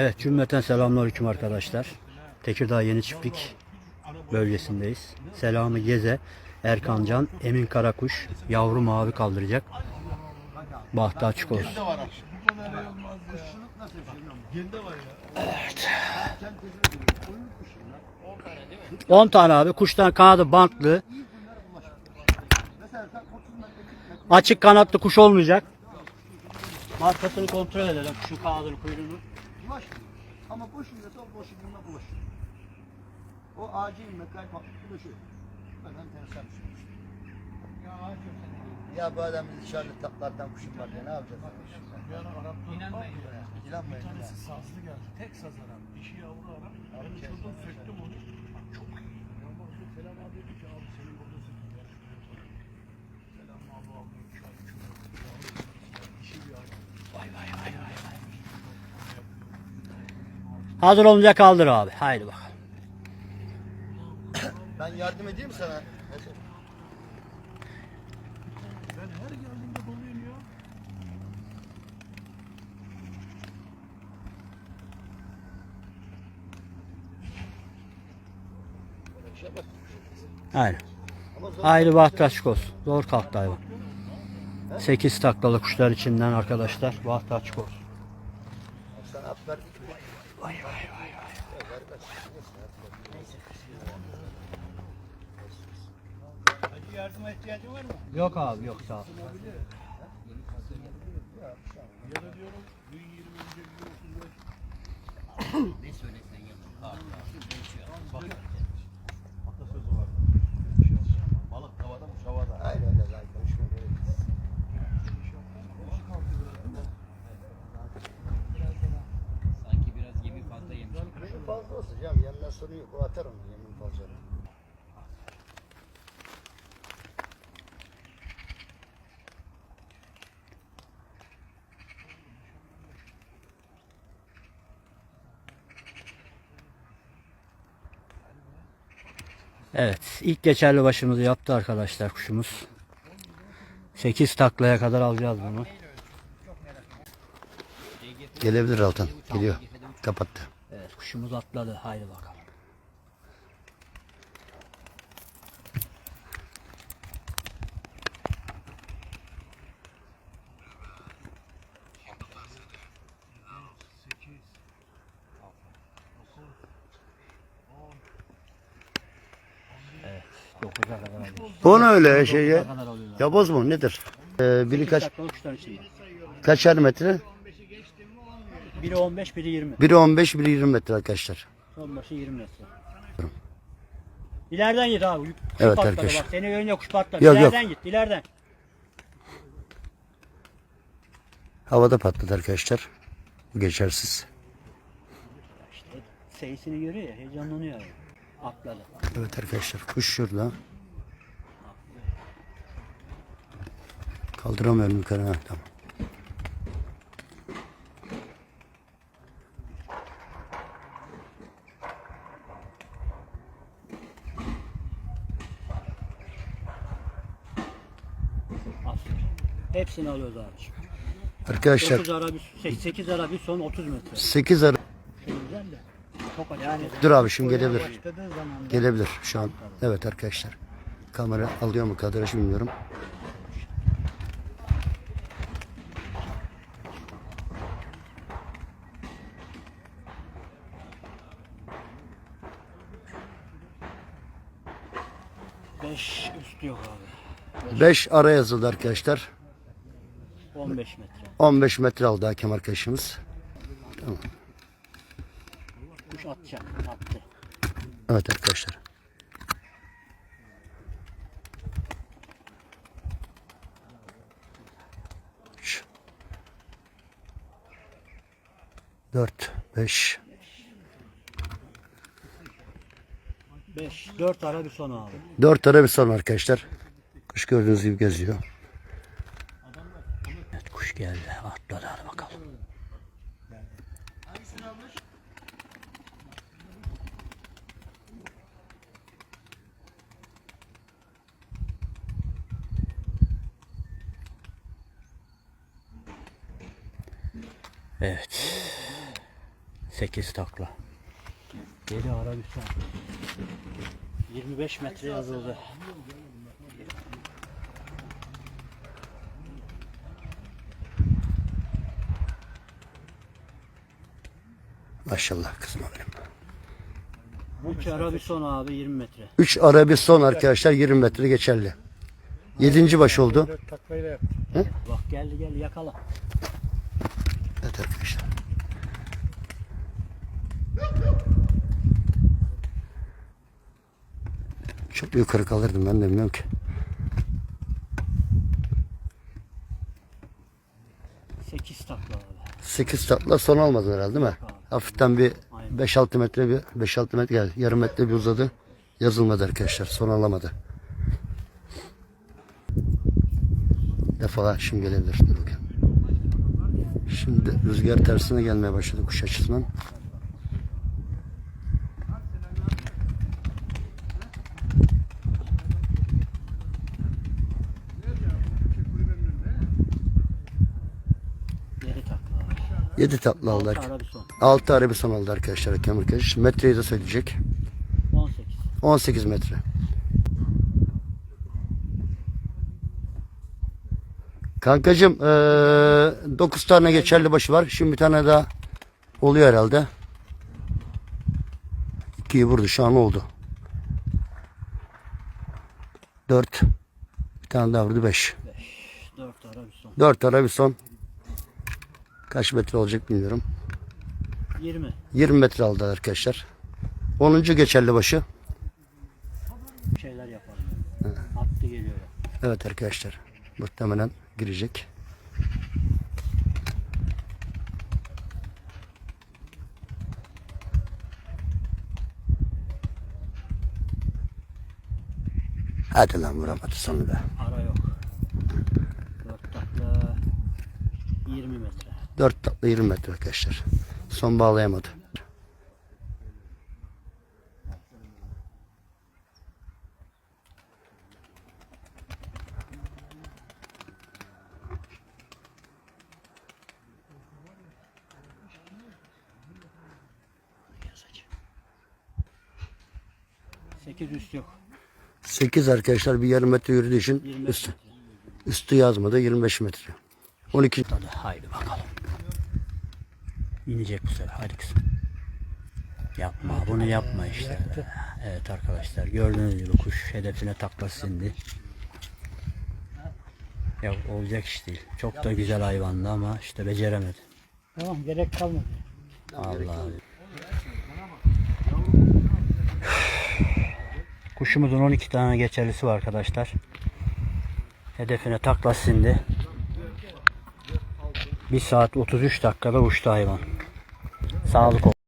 Evet cümleten selamünaleyküm arkadaşlar. Tekirdağ Yeni Çiftlik bölgesindeyiz. Selamı Geze, Erkancan, Emin Karakuş, yavru mavi kaldıracak. Bahtı açık olsun. Evet. 10 tane abi. Kuştan kanadı bantlı. Açık kanatlı kuş olmayacak. Markasını kontrol edelim. Şu kanadını kuyruğunu. Bulaş. Ama boş inmese o boş inme bulaş. O acil inme kaymak bulaşıyor. Benden tersen Ya bu adam dışarıda taklardan kuşum var ya ne yapacağız? İnanmayın. İnanmayın. Bir tanesi sazlı geldi. Tek saz aram. Dişi yavru aram. Ben uçurdum söktüm onu. Çok iyi. Ya baktım Selam abi dedi ki abi senin burada söktüm. Ya Selam abi abi. Şu an uçurdum. Dişi bir aram. Vay vay vay vay. vay. Hazır olunca kaldır abi. Haydi bakalım. Ben yardım edeyim sana. Ben her geldiğimde doluyum ya. Zor. Haydi bahtı açık olsun. Zor kalktı hayvan. 8 taklalı kuşlar içinden arkadaşlar. Bahtı açık olsun. Sana at verdik? Vay vay vay vay. Hacı yardıma ihtiyacı var mı? Yok abi yok sağ ol. Ya da diyorum gün 20 önce gün 35. Atasözü var. Balık tavada mı havada? Aynen öyle zaten. Konuşma gerek yok. Sanki biraz yemi fazla yemiş. Yemin fazla olsun Yanından sorun yok. O atar onu yemin fazla. Evet ilk geçerli başımızı yaptı arkadaşlar kuşumuz. 8 taklaya kadar alacağız bunu. Gelebilir Altan. Geliyor. Kapattı. Evet kuşumuz atladı. Haydi bakalım. 9'a kadar alıyoruz. Bu ne öyle şeye? 9'a kadar alıyoruz. Yaboz mu nedir? Ee, biri kaç Taklalı kuşlar içinde. kaçar metre? Biri 15 biri 20. Biri 15, biri 20 metre arkadaşlar. Son başı 20 metre. İleriden git abi. Kuş Evet patladı arkadaşlar. Bak seni görünce kuş patladı. Yok, yok. ileriden git. ileriden. Havada patladı arkadaşlar. Bu geçersiz. İşte seyisini görüyor ya heyecanlanıyor abi. Atladı. Evet arkadaşlar kuş şurada. Kaldıramıyorum yukarı. Ha, tamam. Hepsini alıyoruz abi. Arkadaşlar 9 ara bir, 8 ara bir son 30 metre. 8 ara. Çok. Yani Dur abi şimdi gelebilir. başladığı zaman Gelebilir şu an. Evet arkadaşlar. Kamera alıyor mu kadrajı bilmiyorum. beş üstü yok abi. 5 ara yazıldı arkadaşlar. 15 metre. 15 metre aldı hakem arkadaşımız. Kuş atacak. Attı. Evet arkadaşlar. Üç. Dört, beş. 5. 4 ara bir son abi. Dört tane bir son arkadaşlar. Kuş gördüğünüz gibi geziyor. Evet kuş geldi. Atladı hadi bakalım. Evet. 8 takla. Geri Arabistan. 25 metre yazıldı. Maşallah kızma benim. 3 Arabistan abi 20 metre. 3 Arabistan arkadaşlar 20 metre geçerli. 7. baş oldu. Taklayla yap. Bak geldi geldi yakala. Evet arkadaşlar. Çok yukarı kalırdım ben de bilmiyorum ki. 8 takla abi. 8 tatla son olmadı herhalde değil mi? Hafiften bir Aynen. 5-6 metre bir 5-6 metre geldi. Yarım metre bir uzadı. Yazılmadı arkadaşlar. Son alamadı. Defalar şimdi gelebilir. Dur bakayım. Şimdi rüzgar tersine gelmeye başladı kuş açısından. 7 tatlı aldı. 6 Arabistan. 6 Arabistan aldı arkadaşlar arkadaş. Metreyi de söyleyecek. 18. 18 metre. Kankacım 9 tane geçerli başı var. Şimdi bir tane daha oluyor herhalde. 2'yi vurdu şu an oldu. 4 bir tane daha vurdu 5. 4 Arabistan. 4 Arabistan kaç metre olacak bilmiyorum. 20. 20 metre aldı arkadaşlar. 10. geçerli başı. Bir şeyler yapalım. Attı geliyor. Evet arkadaşlar. Muhtemelen girecek. Hadi lan vuramadı sonu be. Ara yok. 4 takla 20 metre. 4 tatlı 20 metre arkadaşlar. Son bağlayamadı. Sekiz üst yok. 8 arkadaşlar bir yarım metre yürüdüğü için 25 üstü, metre. üstü yazmadı 25 metre. 12 Hadi haydi bakalım. İnecek bu sefer. Hadi kızım. Yapma bunu yapma işte. Evet arkadaşlar gördüğünüz gibi kuş hedefine taklası indi. Ya olacak iş değil. Çok da güzel hayvandı ama işte beceremedi. Tamam gerek kalmadı. Allah Kuşumuzun 12 tane geçerlisi var arkadaşlar. Hedefine taklası indi. 1 saat 33 dakikada uçtu hayvan. Sağlık olsun.